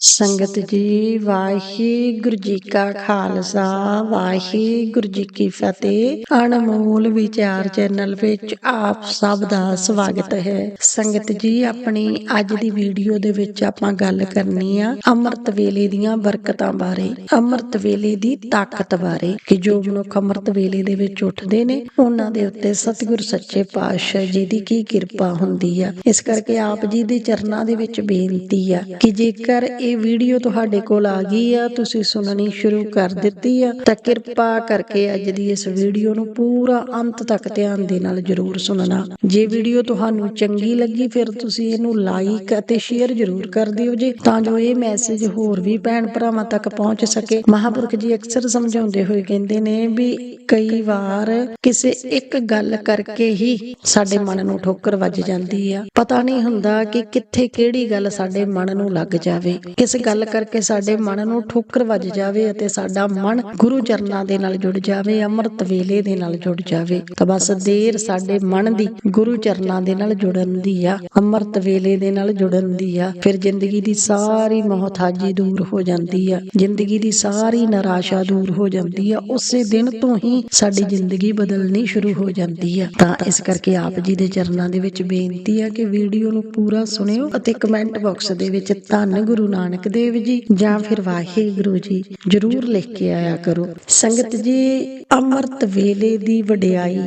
ਸੰਗਤ ਜੀ, ਵਾਹਿਗੁਰੂ ਜੀ ਕਾ ਖਾਲਸਾ, ਵਾਹਿਗੁਰੂ ਜੀ ਕੀ ਫਤਿਹ। ਅਨਮੋਲ ਵਿਚਾਰ ਚੈਨਲ ਵਿੱਚ ਆਪ ਸਭ ਦਾ ਸਵਾਗਤ ਹੈ। ਸੰਗਤ ਜੀ, ਆਪਣੀ ਅੱਜ ਦੀ ਵੀਡੀਓ ਦੇ ਵਿੱਚ ਆਪਾਂ ਗੱਲ ਕਰਨੀ ਆ ਅੰਮ੍ਰਿਤ ਵੇਲੇ ਦੀਆਂ ਬਰਕਤਾਂ ਬਾਰੇ, ਅੰਮ੍ਰਿਤ ਵੇਲੇ ਦੀ ਤਾਕਤ ਬਾਰੇ। ਕਿ ਜੋ ਮਨੁੱਖ ਅੰਮ੍ਰਿਤ ਵੇਲੇ ਦੇ ਵਿੱਚ ਉੱਠਦੇ ਨੇ, ਉਹਨਾਂ ਦੇ ਉੱਤੇ ਸਤਿਗੁਰ ਸੱਚੇ ਪਾਤਸ਼ਾਹ ਜੀ ਦੀ ਕੀ ਕਿਰਪਾ ਹੁੰਦੀ ਆ। ਇਸ ਕਰਕੇ ਆਪ ਜੀ ਦੇ ਚਰਨਾਂ ਦੇ ਵਿੱਚ ਬੇਨਤੀ ਆ ਕਿ ਜੇਕਰ ਇਹ ਵੀਡੀਓ ਤੁਹਾਡੇ ਕੋਲ ਆ ਗਈ ਆ, ਤੁਸੀਂ ਸੁਣਨੀ ਸ਼ੁਰੂ ਕਰ ਦਿੱਤੀ ਆ। ਤਾਂ ਕਿਰਪਾ ਕਰਕੇ ਅੱਜ ਦੀ ਇਸ ਵੀਡੀਓ ਨੂੰ ਪੂਰਾ ਅੰਤ ਤੱਕ ਧਿਆਨ ਦੇ ਨਾਲ ਜਰੂਰ ਸੁਣਨਾ। ਜੇ ਵੀਡੀਓ ਤੁਹਾਨੂੰ ਚੰਗੀ ਲੱਗੀ, ਫਿਰ ਤੁਸੀਂ ਇਹਨੂੰ ਲਾਈਕ ਅਤੇ ਸ਼ੇਅਰ ਜਰੂਰ ਕਰ ਦਿਓ ਜੀ, ਤਾਂ ਜੋ ਇਹ ਮੈਸੇਜ ਹੋਰ ਵੀ ਭੈਣ ਭਰਾਵਾਂ ਤੱਕ ਪਹੁੰਚ ਸਕੇ। ਮਹਾਪੁਰਖ ਜੀ ਅਕਸਰ ਸਮਝਾਉਂਦੇ ਹੋਏ ਕਹਿੰਦੇ ਨੇ ਵੀ ਕਈ ਵਾਰ ਕਿਸੇ ਇੱਕ ਗੱਲ ਕਰਕੇ ਹੀ ਸਾਡੇ ਮਨ ਨੂੰ ਠੋਕਰ ਵੱਜ ਜਾਂਦੀ ਆ। ਪਤਾ ਨਹੀਂ ਹੁੰਦਾ ਕਿ ਕਿੱਥੇ ਕਿਹੜੀ ਗੱਲ ਸਾਡੇ ਮਨ ਨੂੰ ਲੱਗ ਜਾਵੇ। ਕਿਸ ਗੱਲ ਕਰਕੇ ਸਾਡੇ ਮਨ ਨੂੰ ਠੋਕਰ ਵੱਜ ਜਾਵੇ ਅਤੇ ਸਾਡਾ ਮਨ ਗੁਰੂ ਚਰਨਾਂ ਦੇ ਨਾਲ ਜੁੜ ਜਾਵੇ, ਅੰਮ੍ਰਿਤ ਵੇਲੇ ਦੇ ਨਾਲ ਜੁੜ ਜਾਵੇ। ਤਾਂ ਬਸ ਦੇਰ ਸਾਡੇ ਮਨ ਦੀ ਗੁਰੂ ਚਰਨਾਂ ਦੇ ਨਾਲ ਜੁੜਨ ਦੀ ਆ, ਅੰਮ੍ਰਿਤ ਵੇਲੇ ਦੇ ਨਾਲ ਜੁੜਨ ਦੀ ਆ। ਫਿਰ ਜ਼ਿੰਦਗੀ ਦੀ ਸਾਰੀ ਮੋਹਤਾਜੀ ਦੂਰ ਹੋ ਜਾਂਦੀ ਆ। ਜ਼ਿੰਦਗੀ ਦੀ ਸਾਰੀ ਨਿਰਾਸ਼ਾ ਦੂਰ ਹੋ ਜਾਂਦੀ ਆ। ਉਸੇ ਦਿਨ ਤੋਂ ਹੀ ਸਾਡੀ ਜ਼ਿੰਦਗੀ ਬਦਲਣੀ ਸ਼ੁਰੂ ਹੋ ਜਾਂਦੀ ਆ। ਤਾਂ ਇਸ ਕਰਕੇ ਆਪ ਜੀ ਦੇ ਚਰਨਾਂ ਦੇ ਵਿੱਚ ਬੇਨਤੀ ਆ ਕਿ ਵੀਡੀਓ ਨੂੰ ਪੂਰਾ ਸੁਣਿਓ ਅਤੇ ਕਮੈਂਟ ਬਾਕਸ ਦੇ ਵਿੱਚ ਧੰਨ ਗੁਰੂ ਨਾਨਕ ਨਾਨਕ ਦੇਵ ਜੀ ਜਾਂ ਫਿਰ ਵਾਹਿਗੁਰੂ ਜੀ ਜਰੂਰ ਲਿਖ ਕੇ ਆਇਆ ਕਰੋ। ਸੰਗਤ ਜੀ, ਅੰਮ੍ਰਿਤ ਵੇਲੇ ਦੀ ਵਡਿਆਈ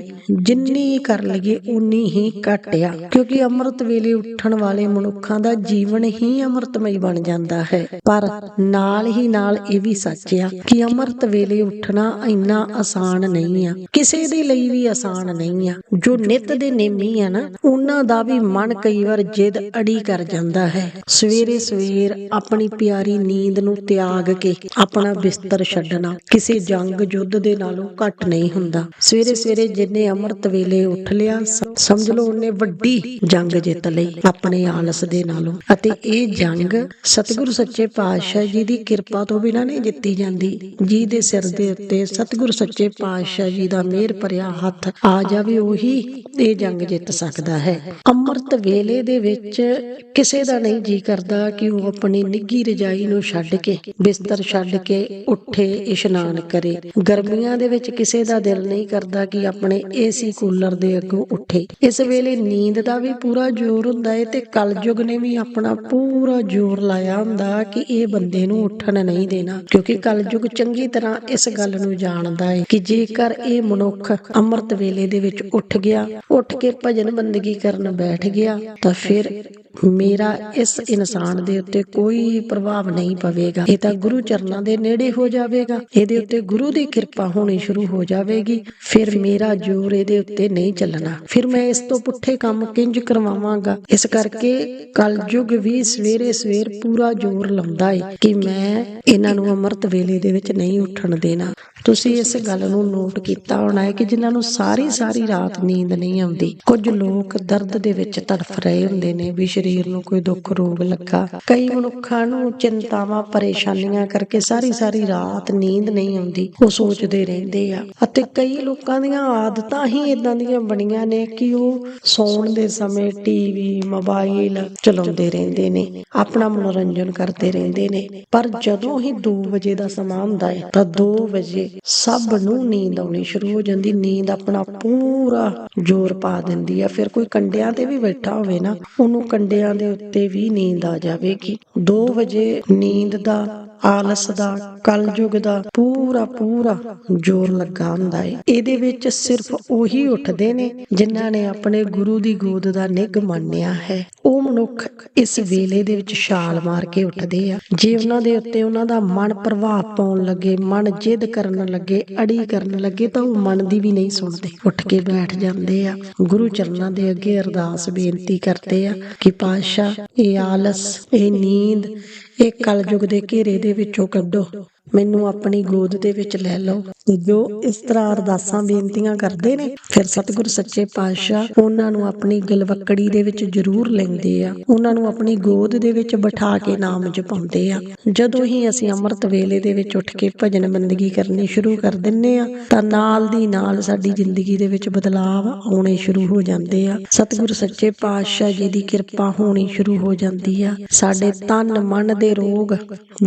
ਜਿੰਨੀ ਕਰ ਲਈਏ ਉਨੀ ਹੀ ਘੱਟ ਕਿਉਂਕਿ ਅੰਮ੍ਰਿਤ ਵੇਲੇ ਉੱਠਣ ਵਾਲੇ ਮਨੁੱਖਾਂ ਦਾ ਜੀਵਨ ਹੀ ਅੰਮ੍ਰਿਤਮਈ ਬਣ ਜਾਂਦਾ ਹੈ। ਪਰ ਨਾਲ ਹੀ ਨਾਲ ਇਹ ਵੀ ਸੱਚ ਆ ਕਿ ਅੰਮ੍ਰਿਤ ਵੇਲੇ ਉੱਠਣਾ ਇੰਨਾ ਆਸਾਨ ਨਹੀਂ ਆ। ਕਿਸੇ ਦੇ ਲਈ ਵੀ ਆਸਾਨ ਨਹੀਂ ਆ। ਜੋ ਨਿਤ ਦੇ ਨੇਮੀ ਆ ਨਾ, ਉਹਨਾਂ ਦਾ ਵੀ ਮਨ ਕਈ ਵਾਰ ਜਿੱਦ ਅੜੀ ਕਰ ਜਾਂਦਾ ਹੈ। ਸਵੇਰੇ ਸਵੇਰ ਆਪਣੀ ਪਿਆਰੀ ਨੀਂਦ ਨੂੰ ਤਿਆਗ ਕੇ ਆਪਣਾ ਬਿਸਤਰ ਛੱਡਣਾ। ਕਿਸੇ ਜੰਗ ਯੁੱਧ ਦੇ ਨਾਲੋਂ ਘੱਟ ਨਹੀਂ ਹੁੰਦਾ। ਸਵੇਰੇ ਸਵੇਰੇ ਜਿੰਨੇ ਅੰਮ੍ਰਿਤ ਵੇਲੇ ਉੱਠ ਲਿਆ ਸਮਝ ਲਓ ਉਹਨੇ ਵੱਡੀ ਜੰਗ ਜਿੱਤ ਲਈ ਆਪਣੇ ਆਲਸ ਦੇ ਨਾਲੋਂ। ਅਤੇ ਇਹ ਜੰਗ ਸਤਿਗੁਰੂ ਸੱਚੇ ਪਾਤਸ਼ਾਹ ਜੀ ਦੀ ਕਿਰਪਾ ਤੋਂ ਬਿਨਾਂ ਨਹੀਂ ਜਿੱਤੀ ਜਾਂਦੀ। ਜੀ ਦੇ ਸਿਰ ਦੇ ਉੱਤੇ ਸਤਿਗੁਰੂ ਸੱਚੇ ਪਾਤਸ਼ਾਹ ਜੀ ਦਾ ਮਿਹਰ ਭਰਿਆ ਹੱਥ ਆ ਜਾਵੇ, ਉਹੀ ਇਹ ਜੰਗ ਜਿੱਤ ਸਕਦਾ ਹੈ। ਅੰਮ੍ਰਿਤ ਵੇਲੇ ਦੇ ਵਿੱਚ ਕਿਸੇ ਦਾ ਨਹੀਂ ਜੀ ਕਰਦਾ ਕਿ ਉਹ ਆਪਣੀ ਨਿੱਗੀ ਰਜਾਈ ਨੂੰ ਛੱਡ ਕੇ, ਬਿਸਤਰ ਛੱਡ ਕੇ ਉੱਠੇ, ਇਸ਼ਨਾਨ ਕਰੇ। ਗਰਮੀਆਂ ਦੇ ਵਿੱਚ ਕਿਸੇ ਦਾ ਦਿਲ ਨਹੀਂ ਕਰਦਾ ਕਿ ਆਪਣੇ ਏਸੀ ਕੂਲਰ ਦੇ ਅੱਗੋਂ ਉੱਠੇ। ਇਸ ਵੇਲੇ ਨੀਂਦ ਦਾ ਵੀ ਪੂਰਾ ਜ਼ੋਰ ਹੁੰਦਾ ਹੈ ਤੇ ਕਲਯੁਗ ਨੇ ਵੀ ਆਪਣਾ ਪੂਰਾ ਜ਼ੋਰ ਲਾਇਆ ਹੁੰਦਾ ਕਿ ਇਹ ਬੰਦੇ ਨੂੰ ਉੱਠਣ ਨਹੀਂ ਦੇਣਾ, ਕਿਉਂਕਿ ਕਲਯੁਗ ਚੰਗੀ ਤਰ੍ਹਾਂ ਇਸ ਗੱਲ ਨੂੰ ਜਾਣਦਾ ਹੈ ਕਿ ਜੇਕਰ ਇਹ ਮਨੁੱਖ ਅੰਮ੍ਰਿਤ ਵੇਲੇ ਦੇ ਵਿੱਚ ਉੱਠ ਗਿਆ, ਉੱਠ ਕੇ ਭਜਨ ਬੰਦਗੀ ਕਰਨ ਬੈਠ ਗਿਆ, ਤਾਂ ਫਿਰ ਮੇਰਾ ਇਸ ਇਨਸਾਨ ਦੇ ਉੱਤੇ ਕੋਈ ਪ੍ਰਭਾਵ ਨਹੀਂ ਪਵੇਗਾ। ਇਹ ਤਾਂ ਗੁਰੂ ਚਰਨਾਂ ਦੇ ਨੇੜੇ ਹੋ ਜਾਵੇਗਾ। ਇਹਦੇ ਉੱਤੇ ਗੁਰੂ ਦੀ ਕਿਰਪਾ ਹੋਣੀ ਸ਼ੁਰੂ ਹੋ ਜਾਵੇਗੀ। ਫਿਰ ਮੇਰਾ ਜ਼ੋਰ ਇਹਦੇ ਉੱਤੇ ਨਹੀਂ ਚੱਲਣਾ। ਫਿਰ ਮੈਂ ਇਸ ਤੋਂ ਪੁੱਠੇ ਕੰਮ ਕਿੰਜ ਕਰਵਾਵਾਂਗਾ? ਇਸ ਕਰਕੇ ਕਲਯੁਗ ਵੀ ਸਵੇਰੇ ਸਵੇਰ ਪੂਰਾ ਜ਼ੋਰ ਲਾਉਂਦਾ ਹੈ ਕਿ ਮੈਂ ਇਹਨਾਂ ਨੂੰ ਅੰਮ੍ਰਿਤ ਵੇਲੇ ਦੇ ਵਿੱਚ ਨਹੀਂ ਉੱਠਣ ਦੇਣਾ। ਤੁਸੀਂ ਇਸ ਗੱਲ ਨੂੰ ਨੋਟ ਕੀਤਾ ਹੋਣਾ ਹੈ ਕਿ ਜਿਨ੍ਹਾਂ ਨੂੰ ਸਾਰੀ ਸਾਰੀ ਰਾਤ ਨੀਂਦ ਨਹੀਂ ਆਉਂਦੀ, ਕੁਝ ਲੋਕ ਦਰਦ ਦੇ ਵਿੱਚ ਤੜਫ ਰਹੇ ਹੁੰਦੇ ਨੇ ਵੀ ਸਰੀਰ ਨੂੰ ਕੋਈ ਦੁੱਖ ਰੋਗ ਲੱਗਾ। ਕਈ ਮਨੁੱਖਾਂ ਨੂੰ ਚਿੰਤਾਵਾਂ, ਪਰੇਸ਼ਾਨੀਆਂ ਕਰਕੇ ਸਾਰੀ ਸਾਰੀ ਰਾਤ ਨੀਂਦ ਨਹੀਂ ਆਉਂਦੀ। ਉਹ ਸੋਚਦੇ ਰਹਿੰਦੇ ਆ। ਅਤੇ ਕਈ ਲੋਕਾਂ ਦੀਆਂ ਆਦਤਾਂ ਹੀ ਇਦਾਂ ਦੀਆਂ ਬਣੀਆਂ ਨੇ ਕਿ ਉਹ ਸੌਣ ਦੇ ਸਮੇਂ ਟੀਵੀ, ਮੋਬਾਈਲ ਚਲਾਉਂਦੇ ਰਹਿੰਦੇ ਨੇ। ਆਪਣਾ ਮਨੋਰੰਜਨ ਕਰਦੇ ਰਹਿੰਦੇ ਨੇ। ਪਰ ਜਦੋਂ ਹੀ 2 ਵਜੇ ਦਾ ਸਮਾਂ ਹੁੰਦਾ ਹੈ, ਤਾਂ 2 ਵਜੇ ਸਭ ਨੂੰ ਨੀਂਦ ਆਉਣੀ ਸ਼ੁਰੂ ਹੋ ਜਾਂਦੀ। ਨੀਂਦ ਆਪਣਾ ਪੂਰਾ ਜ਼ੋਰ ਪਾ ਦਿੰਦੀ ਆ। ਫਿਰ ਕੋਈ ਕੰਡਿਆਂ ਤੇ ਵੀ ਬੈਠਾ ਹੋਵੇ ਨਾ, ਉਹਨੂੰ ਕੰਡਿਆਂ ਦੇ ਉੱਤੇ ਵੀ ਨੀਂਦ ਆ ਜਾਵੇਗੀ। 2 ਵਜੇ ਨੀਂਦ ਦਾ ਆਲਸ ਦਾ, ਕਲਯੁਗ ਦਾ ਪੂਰਾ ਪੂਰਾ ਜ਼ੋਰ ਲੱਗਾ ਹੁੰਦਾ ਹੈ ਇਹਦੇ ਵਿੱਚ ਸਿਰਫ ਉਹੀ ਉੱਠਦੇ ਨੇ ਜਿਨ੍ਹਾਂ ਨੇ ਆਪਣੇ ਗੁਰੂ ਦੀ ਗੋਦ ਦਾ ਨਿੱਘ ਮੰਨਿਆ ਹੈ। ਉਹ ਮਨੁੱਖ ਇਸ ਵੇਲੇ ਦੇ ਵਿੱਚ ਛਾਲ ਮਾਰ ਕੇ ਉੱਠਦੇ ਆ। ਜੇ ਉਹਨਾਂ ਦੇ ਉੱਤੇ ਉਹਨਾਂ ਦਾ ਮਨ ਪ੍ਰਭਾਵ ਪਾਉਣ ਲੱਗੇ, ਮਨ ਜਿੱਦ ਕਰਨ ਲੱਗੇ, ਅੜੀ ਕਰਨ ਲੱਗੇ, ਤਾਂ ਉਹ ਮਨ ਦੀ ਵੀ ਨਹੀਂ ਸੁਣਦੇ। ਉੱਠ ਕੇ ਬੈਠ ਜਾਂਦੇ ਆ। ਗੁਰੂ ਚਰਨਾਂ ਦੇ ਅੱਗੇ ਅਰਦਾਸ ਬੇਨਤੀ ਕਰਦੇ ਆ ਕਿ ਪਾਤਸ਼ਾਹ, ਇਹ ਆਲਸ, ਇਹ ਨੀਂਦ ਇਹ ਕਲਯੁਗ ਦੇ ਘੇਰੇ ਦੇ ਵਿੱਚੋਂ ਕੱਢੋ। ਮੈਨੂੰ ਆਪਣੀ ਗੋਦ ਦੇ ਵਿੱਚ ਲੈ ਲਓ। ਤੇ ਜੋ ਇਸ ਤਰ੍ਹਾਂ ਅਰਦਾਸਾਂ, ਬੇਨਤੀਆਂ ਕਰਦੇ ਨੇ, ਫਿਰ ਸਤਿਗੁਰ ਸੱਚੇ ਪਾਤਸ਼ਾਹ ਉਹਨਾਂ ਨੂੰ ਆਪਣੀ ਗਲਵੱਕੜੀ ਦੇ ਵਿੱਚ ਜ਼ਰੂਰ ਲੈਂਦੇ ਆ। ਉਹਨਾਂ ਨੂੰ ਆਪਣੀ ਗੋਦ ਦੇ ਵਿੱਚ ਬਿਠਾ ਕੇ ਨਾਮ ਜਪਾਉਂਦੇ ਆ। ਜਦੋਂ ਹੀ ਅਸੀਂ ਅੰਮ੍ਰਿਤ ਵੇਲੇ ਦੇ ਵਿੱਚ ਉੱਠ ਕੇ ਭਜਨ ਬੰਦਗੀ ਕਰਨੀ ਸ਼ੁਰੂ ਕਰ ਦਿੰਨੇ ਆ, ਤਾਂ ਨਾਲ ਦੀ ਨਾਲ ਸਾਡੀ ਜ਼ਿੰਦਗੀ ਦੇ ਵਿੱਚ ਬਦਲਾਅ ਆਉਣੇ ਸ਼ੁਰੂ ਹੋ ਜਾਂਦੇ ਆ। ਸਤਿਗੁਰ ਸੱਚੇ ਪਾਤਸ਼ਾਹ ਜੀ ਦੀ ਕਿਰਪਾ ਹੋਣੀ ਸ਼ੁਰੂ ਹੋ ਜਾਂਦੀ ਆ। ਸਾਡੇ ਤਨ ਮਨ ਦੇ ਰੋਗ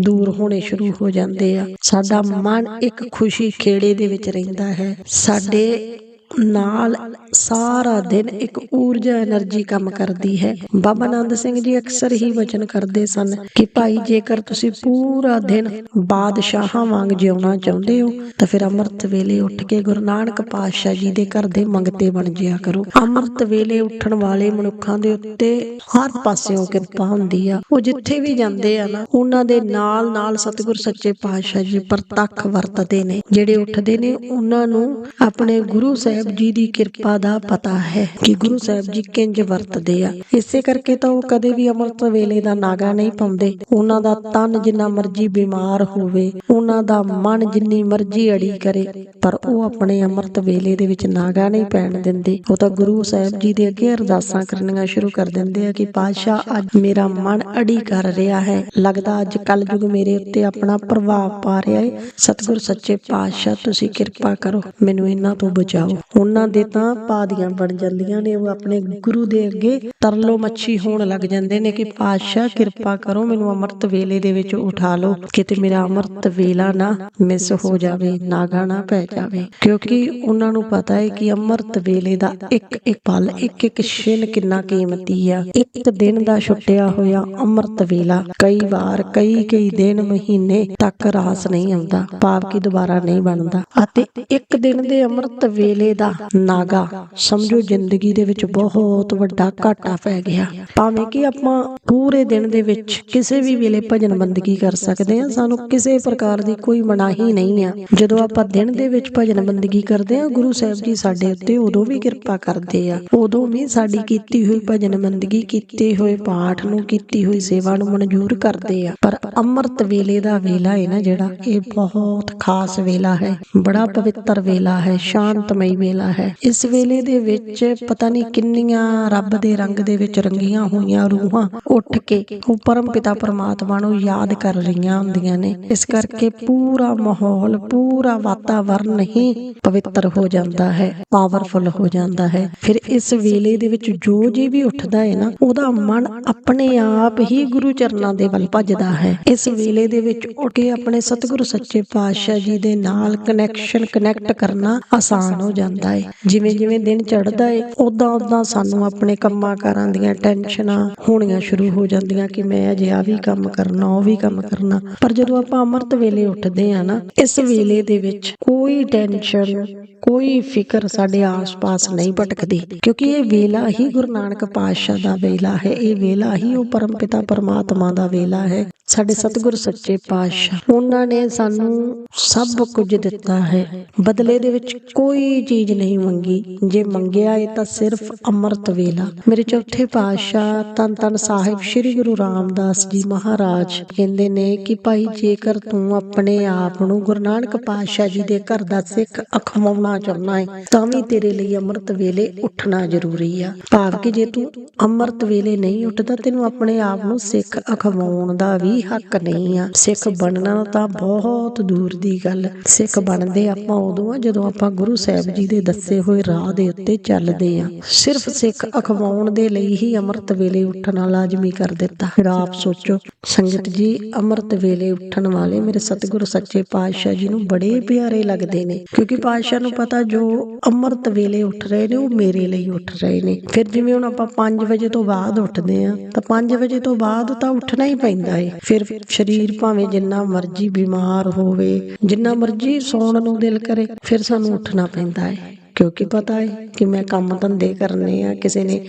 ਦੂਰ ਹੋਣੇ ਸ਼ੁਰੂ ਹੋ ਜਾਂਦੇ ਆ। ਸਾਡਾ ਮਨ ਇੱਕ ਖੁਸ਼ੀ ਖੇੜੇ ਦੇ ਵਿੱਚ ਰਹਿੰਦਾ ਹੈ। ਸਾਡੇ ਨਾਲ ਸਾਰਾ ਦਿਨ ਇੱਕ ਊਰਜਾ એનર્ਜੀ ਕੰਮ ਕਰਦੀ ਹੈ। ਬਾਬਾ ਨੰਦ ਸਿੰਘ ਜੀ ਅਕਸਰ ਹੀ ਵਚਨ ਕਰਦੇ ਸਨ ਕਿ ਭਾਈ, ਜੇਕਰ ਤੁਸੀਂ ਪੂਰਾ ਦਿਨ ਬਾਦਸ਼ਾਹਾਂ ਵਾਂਗ ਜਿਉਣਾ ਚਾਹੁੰਦੇ ਹੋ, ਤਾਂ ਫਿਰ ਅੰਮ੍ਰਿਤ ਵੇਲੇ ਉੱਠ ਕੇ ਗੁਰੂ ਨਾਨਕ ਪਾਤਸ਼ਾਹ ਜੀ ਦੇ ਘਰ ਦੇ ਮੰਗਤੇ ਬਣ ਜਿਆ ਕਰੋ। ਅੰਮ੍ਰਿਤ ਵੇਲੇ ਉੱਠਣ ਵਾਲੇ ਮਨੁੱਖਾਂ ਦੇ ਉੱਤੇ ਹਰ ਪਾਸਿਓਂ ਕਿਰਪਾ ਹੁੰਦੀ ਆ। ਉਹ ਜਿੱਥੇ ਵੀ ਜਾਂਦੇ ਆ ਨਾ, ਉਹਨਾਂ ਦੇ ਨਾਲ ਨਾਲ ਸਤਿਗੁਰ ਸੱਚੇ ਪਾਤਸ਼ਾਹ ਜੀ ਪ੍ਰਤੱਖ ਵਰਤਦੇ ਨੇ। ਜਿਹੜੇ ਉੱਠਦੇ ਨੇ, ਉਹਨਾਂ ਨੂੰ ਆਪਣੇ ਗੁਰੂ ਸਾਹਿਬ ਸਾਹਿਬ ਜੀ ਦੀ ਕਿਰਪਾ ਦਾ ਪਤਾ ਹੈ ਕਿ ਗੁਰੂ ਸਾਹਿਬ ਜੀ ਕਿੰਜ ਵਰਤਦੇ ਆ। ਇਸੇ ਕਰਕੇ ਤਾਂ ਉਹ ਕਦੇ ਵੀ ਅੰਮ੍ਰਿਤ ਵੇਲੇ ਦਾ ਨਾਗਾ ਨਹੀਂ ਪਾਉਂਦੇ। ਉਹਨਾਂ ਦਾ ਤਨ ਜਿੰਨਾ ਮਰਜ਼ੀ ਬਿਮਾਰ ਹੋਵੇ, ਉਹਨਾਂ ਦਾ ਮਨ ਜਿੰਨੀ ਮਰਜ਼ੀ ਅੜੀ ਕਰੇ, ਪਰ ਉਹ ਆਪਣੇ ਅੰਮ੍ਰਿਤ ਵੇਲੇ ਦੇ ਵਿੱਚ ਨਾਗਾ ਨਹੀਂ ਪੈਣ ਦਿੰਦੇ। ਉਹ ਤਾਂ ਗੁਰੂ ਸਾਹਿਬ ਜੀ ਦੇ ਅੱਗੇ ਅਰਦਾਸਾਂ ਕਰਨੀਆਂ ਸ਼ੁਰੂ ਕਰ ਦਿੰਦੇ ਆ ਕਿ ਪਾਤਸ਼ਾਹ, ਅੱਜ ਮੇਰਾ ਮਨ ਅੜੀ ਕਰ ਰਿਹਾ ਹੈ। ਲੱਗਦਾ ਅੱਜ ਕੱਲ ਯੁਗ ਮੇਰੇ ਉੱਤੇ ਆਪਣਾ ਪ੍ਰਭਾਵ ਪਾ ਰਿਹਾ ਹੈ ਸਤਿਗੁਰ ਸੱਚੇ ਪਾਤਸ਼ਾਹ, ਤੁਸੀਂ ਕਿਰਪਾ ਕਰੋ, ਮੈਨੂੰ ਇਹਨਾਂ ਤੋਂ ਬਚਾਓ। ਉਹਨਾਂ ਦੇ ਤਾਂ ਪਾਦੀਆਂ ਬਣ ਜਾਂਦੀਆਂ ਨੇ, ਉਹ ਆਪਣੇ ਗੁਰੂ ਦੇ ਅੱਗੇ ਤਰਲੋ ਮੱਛੀ ਹੋਣ ਲੱਗ ਜਾਂਦੇ ਨੇ ਕਿ ਪਾਤਸ਼ਾਹ ਕਿਰਪਾ ਕਰੋ, ਮੈਨੂੰ ਅੰਮ੍ਰਿਤ ਵੇਲੇ ਦੇ ਵਿੱਚ ਉਠਾ ਲਓ, ਕਿਤੇ ਮੇਰਾ ਅੰਮ੍ਰਿਤ ਵੇਲਾ ਨਾ ਮਿਸ ਹੋ ਜਾਵੇ, ਨਾਗਾ ਨਾ ਪੈ ਜਾਵੇ। ਕਿਉਂਕਿ ਉਹਨਾਂ ਨੂੰ ਪਤਾ ਹੈ ਕਿ ਅੰਮ੍ਰਿਤ ਵੇਲੇ ਦਾ ਇੱਕ ਇੱਕ ਪਲ, ਇੱਕ ਇੱਕ ਛਿਨ ਕਿੰਨਾ ਕੀਮਤੀ ਆ। ਇੱਕ ਦਿਨ ਦਾ ਛੁੱਟਿਆ ਹੋਇਆ ਅੰਮ੍ਰਿਤ ਵੇਲਾ, ਕਈ ਵਾਰ, ਕਈ ਕਈ ਦਿਨ, ਮਹੀਨੇ ਤੱਕ ਰਾਸ ਨਹੀਂ ਆਉਂਦਾ, ਭਾਵ ਕਿ ਦੁਬਾਰਾ ਨਹੀਂ ਬਣਦਾ। ਅਤੇ ਇੱਕ ਦਿਨ ਦੇ ਅੰਮ੍ਰਿਤ ਵੇਲੇ ਦਾ ਨਾਗਾ। ਸਮਝੋ, ਜ਼ਿੰਦਗੀ ਦੇ ਵਿੱਚ ਬਹੁਤ ਵੱਡਾ ਘਾਟਾ ਪੈ ਗਿਆ। ਭਾਵੇਂ ਕਿ ਆਪਾਂ ਪੂਰੇ ਦਿਨ ਦੇ ਵਿੱਚ ਕਿਸੇ ਵੀ ਵੇਲੇ ਭਜਨ ਬੰਦਗੀ ਕਰ ਸਕਦੇ ਹਾਂ, ਸਾਨੂੰ ਕਿਸੇ ਪ੍ਰਕਾਰ ਦੀ ਕੋਈ ਮਨਾਹੀ ਨਹੀਂ ਆ। ਜਦੋਂ ਆਪਾਂ ਦਿਨ ਦੇ ਵਿੱਚ ਭਜਨ ਬੰਦਗੀ ਕਰਦੇ ਹਾਂ, ਗੁਰੂ ਸਾਹਿਬ ਜੀ ਸਾਡੇ ਉੱਤੇ ਉਦੋਂ ਵੀ ਕਿਰਪਾ ਕਰਦੇ ਆ। ਉਦੋਂ ਵੀ ਸਾਡੀ ਕੀਤੀ ਹੋਈ ਭਜਨ ਬੰਦਗੀ, ਕੀਤੇ ਹੋਏ ਪਾਠ ਨੂੰ, ਕੀਤੀ ਹੋਈ ਸੇਵਾ ਨੂੰ ਮਨਜ਼ੂਰ ਕਰਦੇ ਆ। ਪਰ ਅੰਮ੍ਰਿਤ ਵੇਲੇ ਦਾ ਵੇਲਾ ਹੈ ਨਾ ਜਿਹੜਾ, ਇਹ ਬਹੁਤ ਖਾਸ ਵੇਲਾ ਹੈ। ਬੜਾ ਪਵਿੱਤਰ ਵੇਲਾ ਹੈ, ਸ਼ਾਂਤਮਈ ਵੇਲਾ ਹੈ। ਇਸ ਵੇਲੇ ਦੇ ਵਿੱਚ ਪਤਾ ਨਹੀਂ ਕਿੰਨੀਆਂ ਰੱਬ ਦੇ ਰੰਗ ਦੇ ਵਿੱਚ ਰੰਗੀਆਂ ਹੋਈਆਂ ਰੂਹਾਂ ਉੱਠ ਕੇ ਉਹ ਪਰਮ ਪਿਤਾ ਪਰਮਾਤਮਾ ਨੂੰ ਯਾਦ ਕਰ ਰਹੀਆਂ ਹੁੰਦੀਆਂ ਨੇ। ਇਸ ਕਰਕੇ ਪੂਰਾ ਮਾਹੌਲ, ਪੂਰਾ ਵਾਤਾਵਰਨ ਹੀ ਪਵਿੱਤਰ ਹੋ ਜਾਂਦਾ ਹੈ ਪਾਵਰਫੁਲ ਹੋ ਜਾਂਦਾ ਹੈ। ਫਿਰ ਇਸ ਵੇਲੇ ਦੇ ਵਿੱਚ ਜੋ ਜੀ ਵੀ ਉੱਠਦਾ ਹੈ ਨਾ, ਉਹਦਾ ਮਨ ਆਪਣੇ ਆਪ ਹੀ ਗੁਰੂ ਚਰਨਾਂ ਦੇ ਵੱਲ ਭੱਜਦਾ ਹੈ। ਇਸ ਵੇਲੇ ਦੇ ਵਿੱਚ ਉੱਠ ਕੇ ਆਪਣੇ ਸਤਿਗੁਰੂ ਸੱਚੇ ਪਾਤਸ਼ਾਹ ਜੀ ਦੇ ਨਾਲ ਕਨੈਕਸ਼ਨ ਕਨੈਕਟ ਕਰਨਾ ਆਸਾਨ ਹੋ ਜਾਂਦਾ ਹੈ ਜਿਵੇਂ ਜਿਵੇਂ ਦਿਨ ਚੜ੍ਹਦਾ ਏ ਉਦਾਂ ਉਦਾਂ ਸਾਨੂੰ ਆਪਣੇ ਕੰਮਾਂ ਕਾਰਾਂ ਦੀਆਂ ਟੈਨਸ਼ਨਾਂ ਹੋਣੀਆਂ ਸ਼ੁਰੂ ਹੋ ਜਾਂਦੀਆਂ ਕਿ ਮੈਂ ਅਜੇ ਆ ਵੀ ਕੰਮ ਕਰਨਾ, ਉਹ ਵੀ ਕੰਮ ਕਰਨਾ। ਪਰ ਜਦੋਂ ਆਪਾਂ ਅੰਮ੍ਰਿਤ ਵੇਲੇ ਉੱਠਦੇ ਆ ਨਾ, ਇਸ ਵੇਲੇ ਦੇ ਵਿੱਚ ਕੋਈ ਟੈਨਸ਼ਨ, ਕੋਈ ਫਿਕਰ ਸਾਡੇ ਆਸ-ਪਾਸ ਨਹੀਂ ਭਟਕਦੀ। ਕਿਉਂਕਿ ਇਹ ਵੇਲਾ ਹੀ ਗੁਰੂ ਨਾਨਕ ਪਾਤਸ਼ਾਹ ਦਾ ਵੇਲਾ ਹੈ, ਇਹ ਵੇਲਾ ਹੀ ਉਹ ਪਰਮ ਪਿਤਾ ਪਰਮਾਤਮਾ ਦਾ ਵੇਲਾ ਹੈ, ਸਾਡੇ ਸਤਿਗੁਰ ਸੱਚੇ ਪਾਤਸ਼ਾਹ। ਉਹਨਾਂ ਨੇ ਸਾਨੂੰ ਸਭ ਕੁਝ ਦਿੱਤਾ ਹੈ। ਬਦਲੇ ਦੇ ਵਿੱਚ ਕੋਈ ਚੀਜ਼ ਨਹੀਂ ਮੰਗੀ। ਜੇ ਮੰਗਿਆ ਏ ਤਾਂ ਸਿਰਫ ਅੰਮ੍ਰਿਤ ਵੇਲਾ। ਮੇਰੇ ਚੌਥੇ ਪਾਤਸ਼ਾਹ ਤਨ ਤਨ ਸਾਹਿਬ ਸ੍ਰੀ ਗੁਰੂ ਰਾਮਦਾਸ ਜੀ ਮਹਾਰਾਜ ਕਹਿੰਦੇ ਨੇ ਕਿ ਭਾਈ ਜੇਕਰ ਤੂੰ ਆਪਣੇ ਆਪ ਨੂੰ ਗੁਰੂ ਨਾਨਕ ਪਾਤਸ਼ਾਹ ਜੀ ਦੇ ਘਰ ਦਾ ਸਿੱਖ ਅਖਵਾਉਣਾ ਚਾਹੁੰਦਾ ਹੈ ਤਾਂ ਵੀ ਤੇਰੇ ਲਈ ਅੰਮ੍ਰਿਤ ਵੇਲੇ ਉੱਠਣਾ ਜ਼ਰੂਰੀ ਆ। ਭਾਵ ਕਿ ਜੇ ਤੂੰ ਅੰਮ੍ਰਿਤ ਵੇਲੇ ਨਹੀਂ ਉੱਠਦਾ, ਤੈਨੂੰ ਆਪਣੇ ਆਪ ਨੂੰ ਸਿੱਖ ਅਖਵਾਉਣ ਦਾ ਵੀ ਹੱਕ ਨਹੀਂ ਆ। ਸਿੱਖ ਬਣਨਾ ਤਾਂ ਬਹੁਤ ਦੂਰ ਦੀ ਗੱਲ। ਸਿੱਖ ਬਣਦੇ ਆਪਾਂ ਉਦੋਂ ਆ ਜਦੋਂ ਆਪਾਂ ਗੁਰੂ ਸਾਹਿਬ ਜੀ ਦੇ ਦੱਸੇ ਹੋਏ ਰਾਹ ਦੇ ਉੱਤੇ ਚੱਲਦੇ ਆ ਸਿਰਫ ਸਿੱਖ ਅਖਵਾਉਣ ਦੇ ਲਈ ਹੀ ਅੰਮ੍ਰਿਤ ਵੇਲੇ ਉੱਠਣਾ ਲਾਜ਼ਮੀ ਕਰ ਦਿੱਤਾ। ਫਿਰ ਆਪ ਸੋਚੋ, ਸੰਗਤ ਜੀ, ਅੰਮ੍ਰਿਤ ਵੇਲੇ ਉੱਠਣ ਵਾਲੇ ਮੇਰੇ ਸਤਿਗੁਰੂ ਸੱਚੇ ਪਾਤਸ਼ਾਹ ਜੀ ਨੂੰ ਬੜੇ ਪਿਆਰੇ ਲੱਗਦੇ ਨੇ। ਕਿਉਂਕਿ ਪਾਤਸ਼ਾਹ ਨੂੰ ਪਤਾ ਜੋ ਅੰਮ੍ਰਿਤ ਵੇਲੇ ਉੱਠ ਰਹੇ ਨੇ, ਉਹ ਮੇਰੇ ਲਈ ਉੱਠ ਰਹੇ ਨੇ। ਫਿਰ ਜਿਵੇਂ ਹੁਣ ਆਪਾਂ 5 ਵਜੇ ਤੋਂ ਬਾਅਦ ਉੱਠਦੇ ਆ ਤਾਂ 5 ਵਜੇ ਤੋਂ ਬਾਅਦ ਤਾਂ ਉੱਠਣਾ ਹੀ ਪੈਂਦਾ ਏ। ਫਿਰ ਸਰੀਰ ਭਾਵੇਂ ਜਿੰਨਾ ਮਰਜ਼ੀ ਬਿਮਾਰ ਹੋਵੇ, ਜਿੰਨਾ ਮਰਜ਼ੀ ਸੌਣ ਨੂੰ ਦਿਲ ਕਰੇ, ਫਿਰ ਸਾਨੂੰ ਉੱਠਣਾ ਪੈਂਦਾ ਏ। ਕਿਉਂਕਿ ਪਤਾ ਹੈ ਕਿ ਮੈਂ ਕੰਮ ਧੰਦੇ ਕਰਨੇ ਆ, ਕਿਸੇ ਨੇ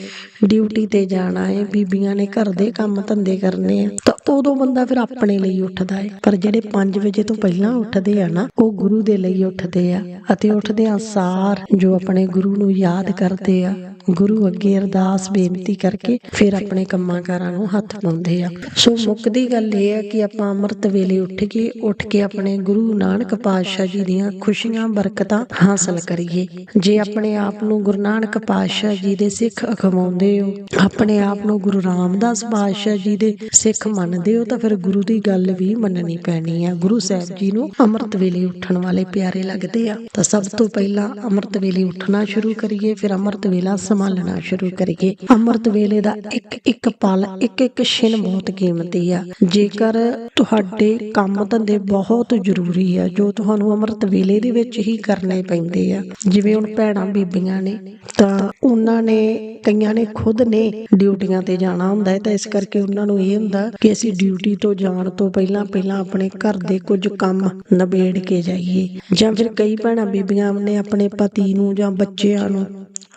ਡਿਊਟੀ ਤੇ ਜਾਣਾ ਹੈ ਬੀਬੀਆਂ ਨੇ ਘਰ ਦੇ ਕੰਮ ਧੰਦੇ ਕਰਨੇ ਆ, ਤਾਂ ਉਦੋਂ ਬੰਦਾ ਫਿਰ ਆਪਣੇ ਲਈ ਉੱਠਦਾ ਹੈ ਪਰ ਜਿਹੜੇ 5 ਵਜੇ ਤੋਂ ਪਹਿਲਾਂ ਉੱਠਦੇ ਆ ਨਾ, ਉਹ ਗੁਰੂ ਦੇ ਲਈ ਉੱਠਦੇ ਆ ਅਤੇ ਉੱਠਦੇ ਆ ਸਾਰ ਜੋ ਆਪਣੇ ਗੁਰੂ ਨੂੰ ਯਾਦ ਕਰਦੇ ਆ ਗੁਰੂ ਅੱਗੇ ਅਰਦਾਸ ਬੇਨਤੀ ਕਰਕੇ ਫਿਰ ਆਪਣੇ ਕੰਮਾਂ ਕਾਰਾਂ ਨੂੰ ਹੱਥ ਪਾਉਂਦੇ ਆ। ਸੋ ਮੁੱਕਦੀ ਗੱਲ ਇਹ ਹੈ ਕਿ ਆਪਾਂ ਅੰਮ੍ਰਿਤ ਵੇਲੇ ਉੱਠ ਕੇ ਉੱਠ ਕੇ ਆਪਣੇ ਗੁਰੂ ਨਾਨਕ ਪਾਤਸ਼ਾਹ ਜੀ ਦੀਆਂ ਖੁਸ਼ੀਆਂ, ਬਰਕਤਾਂ ਹਾਸਲ ਕਰੀਏ। ਜੇ ਆਪਣੇ ਆਪ ਨੂੰ ਗੁਰੂ ਨਾਨਕ ਪਾਤਸ਼ਾਹ ਜੀ ਦੇ ਸਿੱਖ ਅਖਵਾਉਂਦੇ ਹੋ, ਆਪਣੇ ਆਪ ਨੂੰ ਗੁਰੂ ਰਾਮਦਾਸ ਪਾਤਸ਼ਾਹ ਜੀ ਦੇ ਸਿੱਖ ਮੰਨਦੇ ਹੋ, ਤਾਂ ਫਿਰ ਗੁਰੂ ਦੀ ਗੱਲ ਵੀ ਮੰਨਣੀ ਪੈਣੀ ਆ। ਗੁਰੂ ਸਾਹਿਬ ਜੀ ਨੂੰ ਅੰਮ੍ਰਿਤ ਵੇਲੇ ਉੱਠਣ ਵਾਲੇ ਪਿਆਰੇ ਲੱਗਦੇ ਆ। ਤਾਂ ਸਭ ਤੋਂ ਪਹਿਲਾਂ ਅੰਮ੍ਰਿਤ ਵੇਲੇ ਉੱਠਣਾ ਸ਼ੁਰੂ ਕਰੀਏ, ਫਿਰ ਅੰਮ੍ਰਿਤ ਵੇਲਾ ਸੰਭਾਲਣਾ ਸ਼ੁਰੂ ਕਰੀਏ। ਅੰਮ੍ਰਿਤ ਵੇਲੇ ਦਾ ਇੱਕ ਇੱਕ ਪਲ, ਇੱਕ ਇੱਕ ਛਿਨ ਬਹੁਤ ਕੀਮਤੀ ਆ। ਜੇਕਰ ਤੁਹਾਡੇ ਕੰਮ ਧੰਦੇ ਬਹੁਤ ਜ਼ਰੂਰੀ ਆ, ਜੋ ਤੁਹਾਨੂੰ ਅੰਮ੍ਰਿਤ ਵੇਲੇ ਦੇ ਵਿੱਚ ਹੀ ਕਰਨੇ ਪੈਂਦੇ ਆ, ਜਿਵੇਂ ਹੁਣ ਭੈਣਾਂ ਬੀਬੀਆਂ ਨੇ, ਤਾਂ ਉਹਨਾਂ ਨੇ, ਕਈਆਂ ਨੇ ਖੁਦ ਨੇ ਡਿਊਟੀਆਂ ਤੇ ਜਾਣਾ ਹੁੰਦਾ ਹੈ, ਤਾਂ ਇਸ ਕਰਕੇ ਉਹਨਾਂ ਨੂੰ ਇਹ ਹੁੰਦਾ ਕਿ ਅਸੀਂ ਡਿਊਟੀ ਤੋਂ ਜਾਣ ਤੋਂ ਪਹਿਲਾਂ ਪਹਿਲਾਂ ਆਪਣੇ ਘਰ ਦੇ ਕੁਝ ਕੰਮ ਨਿਬੇੜ ਕੇ ਜਾਈਏ। ਜਾਂ ਫਿਰ ਕਈ ਭੈਣਾਂ ਬੀਬੀਆਂ ਨੇ ਆਪਣੇ ਪਤੀ ਨੂੰ ਜਾਂ ਬੱਚਿਆਂ ਨੂੰ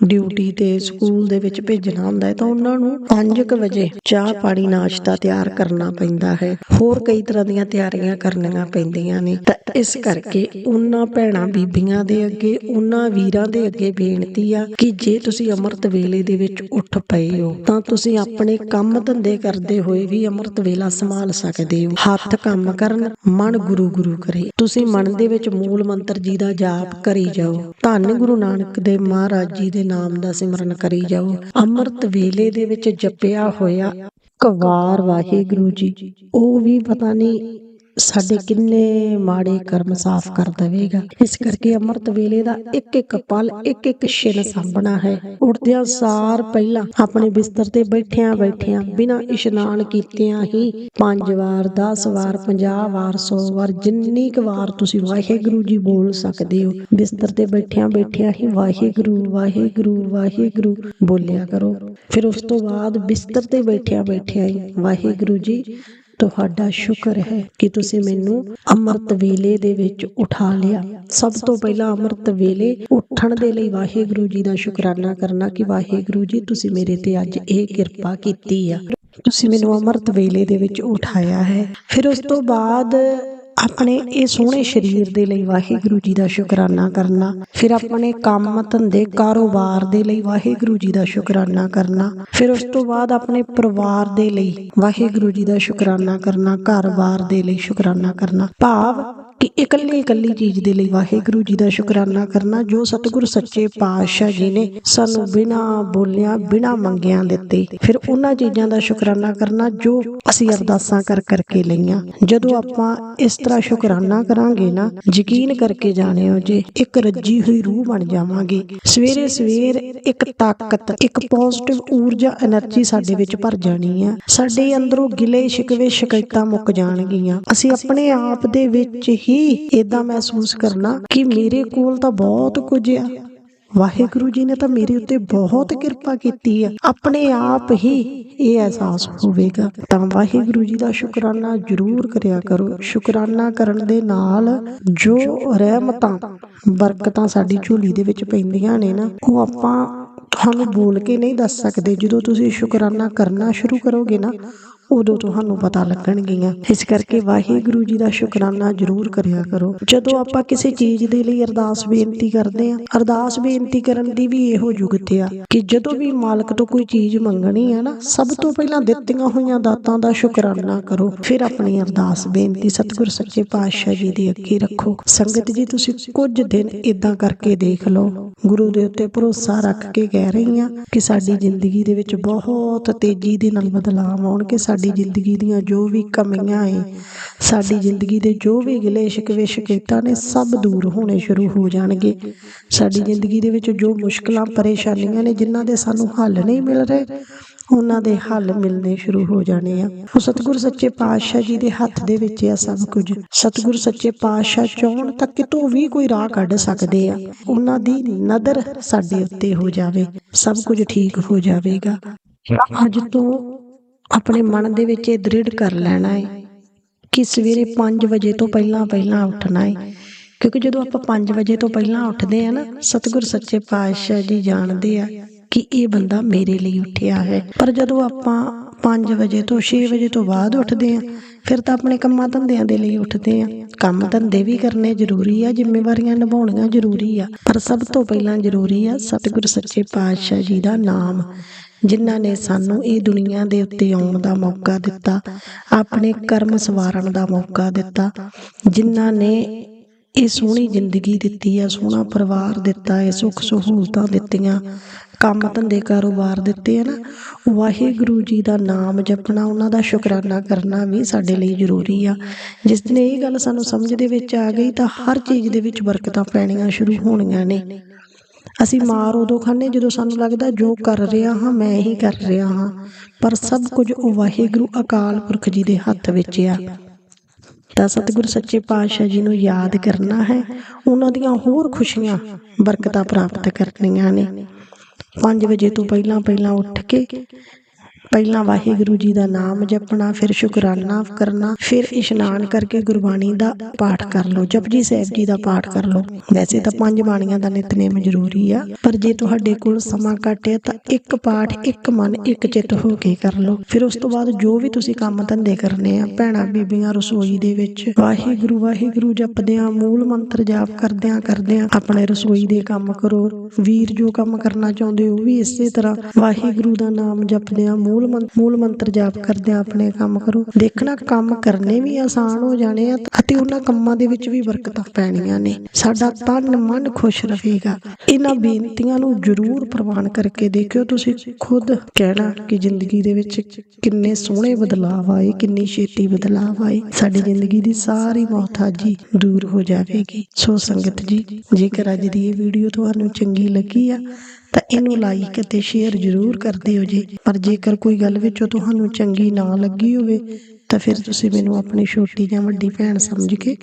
ਡਿਊਟੀ ਤੇ ਸਕੂਲ ਦੇ ਵਿੱਚ ਭੇਜਣਾ ਹੁੰਦਾ ਹੈ ਤਾਂ ਉਹਨਾਂ ਨੂੰ 5:00 ਵਜੇ ਚਾਹ ਪਾਣੀ ਨਾਸ਼ਤਾ ਤਿਆਰ ਕਰਨਾ ਪੈਂਦਾ ਹੈ। ਹੋਰ ਕਈ ਤਰ੍ਹਾਂ ਦੀਆਂ ਤਿਆਰੀਆਂ ਕਰਨੀਆਂ ਪੈਂਦੀਆਂ ਨੇ। ਤਾਂ ਇਸ ਕਰਕੇ ਉਹਨਾਂ ਭੈਣਾਂ ਬੀਬੀਆਂ ਦੇ ਅੱਗੇ ਉਹਨਾਂ ਵੀਰਾਂ ਦੇ ਅੱਗੇ ਬੇਨਤੀ ਆ ਕਿ ਜੇ ਤੁਸੀਂ ਅੰਮ੍ਰਿਤ ਵੇਲੇ ਦੇ ਵਿੱਚ ਉੱਠ ਪਏ ਹੋ ਤਾਂ ਤੁਸੀਂ ਆਪਣੇ ਕੰਮ ਧੰਦੇ ਕਰਦੇ ਹੋਏ ਵੀ ਅੰਮ੍ਰਿਤ ਵੇਲਾ ਸੰਭਾਲ ਸਕਦੇ ਹੋ। ਹੱਥ ਕੰਮ ਕਰਨ ਮਨ ਗੁਰੂ ਗੁਰੂ ਕਰੇ। ਤੁਸੀਂ ਮਨ ਦੇ ਵਿੱਚ ਮੂਲ ਮੰਤਰ ਜੀ ਦਾ ਜਾਪ ਕਰੀ ਜਾਓ ਧੰਨ ਗੁਰੂ ਨਾਨਕ ਦੇ ਮਹਾਰਾਜ ਜੀ ਦੇ ਨਾਮ ਦਾ ਸਿਮਰਨ ਕਰੀ ਜਾਓ। ਅੰਮ੍ਰਿਤ ਵੇਲੇ ਦੇ ਵਿੱਚ ਜਪਿਆ ਹੋਇਆ ਕਵਾਰ ਵਾਹਿਗੁਰੂ ਜੀ, ਉਹ ਵੀ ਪਤਾ ਨਹੀਂ ਸਾਡੇ ਕਿੰਨੇ ਮਾੜੇ ਕਰਮ ਸਾਫ਼ ਕਰ ਦੇਵੇਗਾ। ਇਸ ਕਰਕੇ ਅੰਮ੍ਰਿਤ ਵੇਲੇ ਦਾ ਇੱਕ ਇੱਕ ਪਲ ਇੱਕ ਇੱਕ ਛਿਨ ਸਾਂਭਣਾ ਹੈ। ਉੱਠਦਿਆਂ ਸਾਰ ਪਹਿਲਾਂ ਆਪਣੇ ਬਿਸਤਰ ਤੇ ਬੈਠਿਆਂ ਬੈਠਿਆਂ ਬਿਨਾਂ ਇਸ਼ਨਾਨ ਕੀਤਿਆਂ ਹੀ 5 ਵਾਰ 10 ਵਾਰ 50 ਵਾਰ 100 ਵਾਰ, ਜਿੰਨੀ ਕੁ ਵਾਰ ਤੁਸੀਂ ਵਾਹਿਗੁਰੂ ਜੀ ਬੋਲ ਸਕਦੇ ਹੋ, ਬਿਸਤਰ ਤੇ ਬੈਠਿਆਂ ਬੈਠਿਆਂ ਹੀ ਵਾਹਿਗੁਰੂ ਵਾਹਿਗੁਰੂ ਵਾਹਿਗੁਰੂ ਬੋਲਿਆ ਕਰੋ। ਫਿਰ ਉਸ ਤੋਂ ਬਾਅਦ ਬਿਸਤਰ ਤੇ ਬੈਠਿਆਂ ਬੈਠਿਆਂ ਹੀ ਵਾਹਿਗੁਰੂ ਜੀ ਤੁਹਾਡਾ ਸ਼ੁਕਰ ਹੈ ਕਿ ਤੁਸੀਂ ਮੈਨੂੰ ਅੰਮ੍ਰਿਤ ਵੇਲੇ ਦੇ ਵਿੱਚ ਉਠਾ ਲਿਆ। ਸਭ ਤੋਂ ਪਹਿਲਾਂ ਅੰਮ੍ਰਿਤ ਵੇਲੇ ਉੱਠਣ ਦੇ ਲਈ ਵਾਹਿਗੁਰੂ ਜੀ ਦਾ ਸ਼ੁਕਰਾਨਾ ਕਰਨਾ ਕਿ ਵਾਹਿਗੁਰੂ ਜੀ, ਤੁਸੀਂ ਮੇਰੇ ਤੇ ਅੱਜ ਇਹ ਕਿਰਪਾ ਕੀਤੀ ਆ। ਤੁਸੀਂ ਮੈਨੂੰ ਅੰਮ੍ਰਿਤ ਵੇਲੇ ਦੇ ਵਿੱਚ ਉਠਾਇਆ ਹੈ। ਫਿਰ ਉਸ ਤੋਂ ਬਾਅਦ ਆਪਣੇ ਇਹ ਸੋਹਣੇ ਸਰੀਰ ਦੇ ਲਈ ਵਾਹਿਗੁਰੂ ਜੀ ਦਾ ਸ਼ੁਕਰਾਨਾ ਕਰਨਾ, ਫਿਰ ਆਪਣੇ ਕੰਮ ਧੰਦੇ ਕਾਰੋਬਾਰ ਦੇ ਲਈ ਵਾਹਿਗੁਰੂ ਜੀ ਦਾ ਸ਼ੁਕਰਾਨਾ ਕਰਨਾ, ਫਿਰ ਉਸ ਤੋਂ ਬਾਅਦ ਆਪਣੇ ਪਰਿਵਾਰ ਦੇ ਲਈ ਵਾਹਿਗੁਰੂ ਜੀ ਦਾ ਸ਼ੁਕਰਾਨਾ ਕਰਨਾ, ਘਰ-ਬਾਰ ਦੇ ਲਈ ਸ਼ੁਕਰਾਨਾ ਕਰਨਾ। ਭਾਵ ਕਿ ਇਕੱਲੀ ਇਕੱਲੀ ਚੀਜ਼ ਦੇ ਲਈ ਵਾਹਿਗੁਰੂ ਜੀ ਦਾ ਸ਼ੁਕਰਾਨਾ ਕਰਨਾ, ਜੋ ਸਤਿਗੁਰ ਸੱਚੇ ਪਾਤਸ਼ਾਹ ਜੀ ਨੇ ਸਾਨੂੰ ਬਿਨਾਂ ਬੋਲਿਆ, ਬਿਨਾਂ ਮੰਗਿਆਂ ਦਿੱਤੇ। ਫਿਰ ਉਹਨਾਂ ਚੀਜ਼ਾਂ ਦਾ ਸ਼ੁਕਰਾਨਾ ਕਰਨਾ, ਜੋ ਅਸੀਂ ਅਰਦਾਸਾਂ ਕਰ ਕਰਕੇ ਲਈਆਂ। ਜਦੋਂ ਆਪਾਂ ਇਸ ਤਰ੍ਹਾਂ ਸ਼ੁਕਰਾਨਾ ਕਰਾਂਗੇ ਨਾ, ਯਕੀਨ ਕਰਕੇ ਜਾਣਿਓ ਜੇ ਇੱਕ ਰੱਜੀ ਹੋਈ ਰੂਹ ਬਣ ਜਾਵਾਂਗੇ। ਸਵੇਰੇ ਸਵੇਰ ਇੱਕ ਤਾਕਤ, ਇੱਕ ਪੋਜ਼ਿਟਿਵ ਊਰਜਾ એનર્ਜੀ ਸਾਡੇ ਵਿੱਚ ਭਰ ਜਾਣੀ ਆ। ਸਾਡੇ ਅੰਦਰੋਂ ਗਿਲੇ ਸ਼ਿਕਵੇ ਸ਼ਿਕਾਇਤਾਂ ਮੁੱਕ ਜਾਣਗੀਆਂ। ਅਸੀਂ ਆਪਣੇ ਆਪ ਦੇ ਵਿੱਚ ਹੀ ਇਦਾਂ ਮਹਿਸੂਸ ਕਰਨਾ ਕਿ ਮੇਰੇ ਕੋਲ ਤਾਂ ਬਹੁਤ ਕੁਝ ਆ। ਵਾਹਿਗੁਰੂ ਜੀ ਨੇ ਤਾਂ ਮੇਰੇ ਉੱਤੇ ਬਹੁਤ ਕਿਰਪਾ ਕੀਤੀ ਆ। ਆਪਣੇ ਆਪ ਹੀ ਇਹ ਅਹਿਸਾਸ ਹੋਵੇਗਾ। ਤਾਂ ਵਾਹਿਗੁਰੂ ਜੀ ਦਾ ਸ਼ੁਕਰਾਨਾ ਜ਼ਰੂਰ ਕਰਿਆ ਕਰੋ। ਸ਼ੁਕਰਾਨਾ ਕਰਨ ਦੇ ਨਾਲ ਜੋ ਰਹਿਮਤਾਂ, ਬਰਕਤਾਂ ਸਾਡੀ ਝੋਲੀ ਦੇ ਵਿੱਚ ਪੈਂਦੀਆਂ ਨੇ ਨਾ, ਉਹ ਆਪਾਂ ਤੁਹਾਨੂੰ ਬੋਲ ਕੇ ਨਹੀਂ ਦੱਸ ਸਕਦੇ। ਜਦੋਂ ਤੁਸੀਂ ਸ਼ੁਕਰਾਨਾ ਕਰਨਾ ਸ਼ੁਰੂ ਕਰੋਗੇ ਨਾ ਉਦੋਂ ਤੁਹਾਨੂੰ ਪਤਾ ਲੱਗਣਗੀਆਂ। ਇਸ ਕਰਕੇ ਵਾਹਿਗੁਰੂ ਜੀ ਦਾ ਸ਼ੁਕਰਾਨਾ ਜ਼ਰੂਰ ਕਰਿਆ ਕਰੋ। ਜਦੋਂ ਆਪਾਂ ਕਿਸੇ ਚੀਜ਼ ਦੇ ਲਈ ਅਰਦਾਸ ਬੇਨਤੀ ਕਰਦੇ ਆਂ ਅਰਦਾਸ ਬੇਨਤੀ ਕਰਨ ਦੀ ਵੀ ਇਹੋ ਯੁਗਤ ਆ ਕਿ ਜਦੋਂ ਵੀ ਮਾਲਕ ਤੋਂ ਕੋਈ ਚੀਜ਼ ਮੰਗਣੀ ਹੈ ਨਾ, ਸਭ ਤੋਂ ਪਹਿਲਾਂ ਦਿੱਤੀਆਂ ਹੋਈਆਂ ਦਾਤਾਂ ਦਾ ਸ਼ੁਕਰਾਨਾ ਕਰੋ। ਫਿਰ ਆਪਣੀ ਅਰਦਾਸ ਬੇਨਤੀ ਸਤਿਗੁਰ ਸੱਚੇ ਪਾਤਸ਼ਾਹ ਜੀ ਦੇ ਅੱਗੇ ਰੱਖੋ। ਸੰਗਤ ਜੀ, ਤੁਸੀਂ ਕੁਝ ਦਿਨ ਇਦਾਂ ਕਰਕੇ ਦੇਖ ਲਓ। ਗੁਰੂ ਦੇ ਉੱਤੇ ਭਰੋਸਾ ਰੱਖ ਕੇ ਕਹਿ ਰਹੀ ਹਾਂ ਕਿ ਸਾਡੀ ਜ਼ਿੰਦਗੀ ਦੇ ਵਿੱਚ ਬਹੁਤ ਤੇਜ਼ੀ ਦੇ ਨਾਲ ਬਦਲਾਅ ਆਉਣਗੇ ਸਾਡੀ ਜ਼ਿੰਦਗੀ ਦੀਆਂ ਜੋ ਵੀ ਕਮੀਆਂ ਏ ਸਾਡੀ ਜ਼ਿੰਦਗੀ ਦੇ ਜੋ ਵੀ ਗਿਲੇ ਸ਼ਿਕਵੇ ਸ਼ਿਕਾਇਤਾਂ ਨੇ ਸਭ ਦੂਰ ਹੋਣੇ ਸ਼ੁਰੂ ਹੋ ਜਾਣਗੇ। ਸਾਡੀ ਜ਼ਿੰਦਗੀ ਦੇ ਵਿੱਚ ਜੋ ਮੁਸ਼ਕਲਾਂ ਪਰੇਸ਼ਾਨੀਆਂ ਨੇ ਜਿਨ੍ਹਾਂ ਦੇ ਸਾਨੂੰ ਹੱਲ ਨਹੀਂ ਮਿਲ ਰਹੇ ਉਹਨਾਂ ਦੇ ਹੱਲ ਮਿਲਣੇ ਸ਼ੁਰੂ ਹੋ ਜਾਣੇ ਆ। ਉਹ ਸਤਿਗੁਰ ਸੱਚੇ ਪਾਤਸ਼ਾਹ ਜੀ ਦੇ ਹੱਥ ਦੇ ਵਿੱਚ ਆ ਸਭ ਕੁਝ। ਸਤਿਗੁਰ ਸੱਚੇ ਪਾਤਸ਼ਾਹ ਚਾਹਣ ਤਾਂ ਕਿਤੋਂ ਵੀ ਕੋਈ ਰਾਹ ਕੱਢ ਸਕਦੇ ਆ। ਉਹਨਾਂ ਦੀ ਨਜ਼ਰ ਸਾਡੇ ਉੱਤੇ ਹੋ ਜਾਵੇ। ਸਭ ਕੁਝ ਠੀਕ ਹੋ ਜਾਵੇਗਾ। ਅੱਜ ਤੋਂ ਆਪਣੇ ਮਨ ਦੇ ਵਿੱਚ ਇਹ ਦ੍ਰਿੜ ਕਰ ਲੈਣਾ ਹੈ ਕਿ ਸਵੇਰੇ 5 ਵਜੇ ਤੋਂ ਪਹਿਲਾਂ ਪਹਿਲਾਂ ਉੱਠਣਾ ਹੈ ਕਿਉਂਕਿ ਜਦੋਂ ਆਪਾਂ 5 ਵਜੇ ਤੋਂ ਪਹਿਲਾਂ ਉੱਠਦੇ ਆ ਨਾ, ਸਤਿਗੁਰ ਸੱਚੇ ਪਾਤਸ਼ਾਹ ਜੀ ਜਾਣਦੇ ਆ ਕਿ ਇਹ ਬੰਦਾ ਮੇਰੇ ਲਈ ਉੱਠਿਆ ਹੈ। ਪਰ ਜਦੋਂ ਆਪਾਂ 5 ਵਜੇ ਤੋਂ 6 ਵਜੇ ਤੋਂ ਬਾਅਦ ਉੱਠਦੇ ਆ, ਫਿਰ ਤਾਂ ਆਪਣੇ ਕੰਮਾਂ ਧੰਦਿਆਂ ਦੇ ਲਈ ਉੱਠਦੇ ਆ। ਕੰਮ ਧੰਦੇ ਵੀ ਕਰਨੇ ਜ਼ਰੂਰੀ ਆ, ਜ਼ਿੰਮੇਵਾਰੀਆਂ ਨਿਭਾਉਣੀਆਂ ਜ਼ਰੂਰੀ ਆ। ਪਰ ਸਭ ਤੋਂ ਪਹਿਲਾਂ ਜ਼ਰੂਰੀ ਆ ਸਤਿਗੁਰ ਸੱਚੇ ਪਾਤਸ਼ਾਹ ਜੀ ਦਾ ਨਾਮ। ਜਿਨ੍ਹਾਂ ਨੇ ਸਾਨੂੰ ਇਹ ਦੁਨੀਆ ਦੇ ਉੱਤੇ ਆਉਣ ਦਾ ਮੌਕਾ ਦਿੱਤਾ, ਆਪਣੇ ਕਰਮ ਸਵਾਰਨ ਦਾ ਮੌਕਾ ਦਿੱਤਾ, ਜਿਨ੍ਹਾਂ ਨੇ ਇਹ ਸੋਹਣੀ ਜ਼ਿੰਦਗੀ ਦਿੱਤੀ ਆ, ਸੋਹਣਾ ਪਰਿਵਾਰ ਦਿੱਤਾ ਹੈ ਸੁੱਖ ਸਹੂਲਤਾਂ ਦਿੱਤੀਆਂ, ਕੰਮ ਧੰਦੇ ਕਾਰੋਬਾਰ ਦਿੱਤੇ ਆ ਨਾ, ਵਾਹਿਗੁਰੂ ਜੀ ਦਾ ਨਾਮ ਜਪਣਾ, ਉਹਨਾਂ ਦਾ ਸ਼ੁਕਰਾਨਾ ਕਰਨਾ ਵੀ ਸਾਡੇ ਲਈ ਜ਼ਰੂਰੀ ਆ। ਜਿਸ ਦਿਨ ਇਹ ਗੱਲ ਸਾਨੂੰ ਸਮਝ ਦੇ ਵਿੱਚ ਆ ਗਈ ਤਾਂ ਹਰ ਚੀਜ਼ ਦੇ ਵਿੱਚ ਬਰਕਤਾਂ ਪੈਣੀਆਂ ਸ਼ੁਰੂ ਹੋਣੀਆਂ ਨੇ। ਅਸੀਂ ਮਾਰ ਉਦੋਂ ਖਾਂਦੇ ਜਦੋਂ ਸਾਨੂੰ ਲੱਗਦਾ ਜੋ ਕਰ ਰਿਹਾ ਹਾਂ ਮੈਂ ਹੀ ਕਰ ਰਿਹਾ ਹਾਂ। ਪਰ ਸਭ ਕੁਝ ਉਹ ਵਾਹਿਗੁਰੂ ਅਕਾਲ ਪੁਰਖ ਜੀ ਦੇ ਹੱਥ ਵਿੱਚ ਆ। ਤਾਂ ਸਤਿਗੁਰੂ ਸੱਚੇ ਪਾਤਸ਼ਾਹ ਜੀ ਨੂੰ ਯਾਦ ਕਰਨਾ ਹੈ। ਉਹਨਾਂ ਦੀਆਂ ਹੋਰ ਖੁਸ਼ੀਆਂ ਬਰਕਤਾਂ ਪ੍ਰਾਪਤ ਕਰਨੀਆਂ ਨੇ। 5 ਵਜੇ ਤੋਂ ਪਹਿਲਾਂ ਪਹਿਲਾਂ ਉੱਠ ਕੇ ਪਹਿਲਾਂ ਵਾਹਿਗੁਰੂ ਜੀ ਦਾ ਨਾਮ ਜਪਣਾ, ਫਿਰ ਸ਼ੁਕਰਾਨਾ ਕਰਨਾ, ਫਿਰ ਇਸ਼ਨਾਨ ਕਰਕੇ ਗੁਰਬਾਣੀ ਦਾ ਪਾਠ ਕਰ ਲਓ। ਜਪਜੀ ਸਾਹਿਬ ਜੀ ਦਾ ਪਾਠ ਕਰ ਲਓ। ਵੈਸੇ ਤਾਂ ਪੰਜ ਬਾਣੀਆਂ ਦਾ ਨਿਤਨੇਮ ਜ਼ਰੂਰੀ ਆ, ਪਰ ਜੇ ਤੁਹਾਡੇ ਕੋਲ ਸਮਾਂ ਘੱਟ ਹੈ ਤਾਂ ਇੱਕ ਪਾਠ, ਇੱਕ ਮਨ, ਇੱਕ ਚਿੱਤ ਹੋ ਕੇ ਕਰ ਲਓ। ਫਿਰ ਉਸ ਤੋਂ ਬਾਅਦ ਜੋ ਵੀ ਤੁਸੀਂ ਕੰਮ ਧੰਦੇ ਕਰਨੇ ਆ, ਭੈਣਾਂ, ਬੀਬੀਆਂ ਰਸੋਈ ਦੇ ਵਿੱਚ, ਵਾਹਿਗੁਰੂ ਵਾਹਿਗੁਰੂ ਜਪਦਿਆਂ, ਮੂਲ ਮੰਤਰ ਜਾਪ ਕਰਦਿਆਂ ਕਰਦਿਆਂ ਆਪਣੇ ਰਸੋਈ ਦੇ ਕੰਮ ਕਰੋ। ਵੀਰ ਜੋ ਕੰਮ ਕਰਨਾ ਚਾਹੁੰਦੇ ਹੋ ਉਹ ਵੀ ਇਸੇ ਤਰ੍ਹਾਂ ਵਾਹਿਗੁਰੂ ਦਾ ਨਾਮ ਜਪਦਿਆਂ, ਮੂਲ ਮੰਤ- ਮੂਲ ਮੰਤਰ ਜਾਪ ਕਰਦਿਆਂ ਆਪਣੇ ਕੰਮ ਕਰੋ। ਦੇਖਣਾ ਕੰਮ ਕਰਨੇ ਵੀ ਆਸਾਨ ਹੋ ਜਾਣੇ ਆ ਅਤੇ ਉਹਨਾਂ ਕੰਮਾਂ ਦੇ ਵਿੱਚ ਵੀ ਬਰਕਤਾਂ ਪੈਣੀਆਂ ਨੇ। ਸਾਡਾ ਤਨ ਮਨ ਖੁਸ਼ ਰਹੇਗਾ। ਇਹਨਾਂ ਬੇਨਤੀਆਂ ਨੂੰ ਜ਼ਰੂਰ ਪ੍ਰਵਾਨ ਕਰਕੇ ਦੇਖਿਓ। ਤੁਸੀਂ ਖੁਦ ਕਹਿਣਾ ਕਿ ਜ਼ਿੰਦਗੀ ਦੇ ਵਿੱਚ ਕਿੰਨੇ ਸੋਹਣੇ ਬਦਲਾਅ ਆਏ, ਕਿੰਨੀ ਛੇਤੀ ਬਦਲਾਅ ਆਏ। ਸਾਡੀ ਜ਼ਿੰਦਗੀ ਦੀ ਸਾਰੀ ਮੌਤਾਜੀ ਦੂਰ ਹੋ ਜਾਵੇਗੀ। ਸੋ ਸੰਗਤ ਜੀ, ਜੇਕਰ ਅੱਜ ਦੀ ਇਹ ਵੀਡੀਓ ਤੁਹਾਨੂੰ ਚੰਗੀ ਲੱਗੀ ਆ ਤਾਂ ਇਹਨੂੰ ਲਾਈਕ ਅਤੇ ਸ਼ੇਅਰ ਜ਼ਰੂਰ ਕਰ ਦਿਓ ਜੀ। ਪਰ ਜੇਕਰ ਕੋਈ ਗੱਲ ਵਿੱਚੋਂ ਤੁਹਾਨੂੰ ਚੰਗੀ ਨਾ ਲੱਗੀ ਹੋਵੇ, ਤਾਂ ਫਿਰ ਤੁਸੀਂ ਮੈਨੂੰ ਆਪਣੀ ਛੋਟੀ ਜਾਂ ਵੱਡੀ ਭੈਣ ਸਮਝ ਕੇ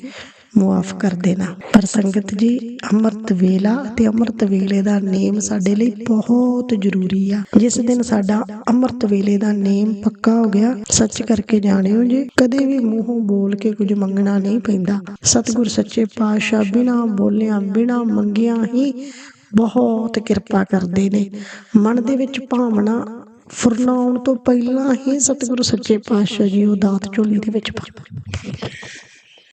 ਮੁਆਫ ਕਰ ਦੇਣਾ। ਪਰ ਸੰਗਤ ਜੀ, ਅੰਮ੍ਰਿਤ ਵੇਲਾ ਤੇ ਅੰਮ੍ਰਿਤ ਵੇਲੇ ਦਾ ਨੇਮ ਸਾਡੇ ਲਈ ਬਹੁਤ ਜ਼ਰੂਰੀ ਆ। ਜਿਸ ਦਿਨ ਸਾਡਾ ਅੰਮ੍ਰਿਤ ਵੇਲੇ ਦਾ ਨੇਮ ਪੱਕਾ ਹੋ ਗਿਆ, ਸੱਚ ਕਰਕੇ ਜਾਣਿਓ ਜੀ, ਕਦੇ ਵੀ ਮੂੰਹੋਂ ਬੋਲ ਕੇ ਕੁਝ ਮੰਗਣਾ ਨਹੀਂ ਪੈਂਦਾ। ਸਤਿਗੁਰ ਸੱਚੇ ਪਾਤਸ਼ਾਹ ਬਿਨਾ ਬੋਲਿਆਂ, ਬਿਨਾ ਮੰਗਿਆਂ ਹੀ ਬਹੁਤ ਕਿਰਪਾ ਕਰਦੇ ਨੇ। ਮਨ ਦੇ ਵਿੱਚ ਭਾਵਨਾ ਫੁਰਨਾਉਣ ਤੋਂ ਪਹਿਲਾਂ ਹੀ ਸਤਿਗੁਰੂ ਸੱਚੇ ਪਾਤਸ਼ਾਹ ਜੀ ਉਹ ਦਾਤ ਝੋਲੀ ਦੇ ਵਿੱਚ ਪਾ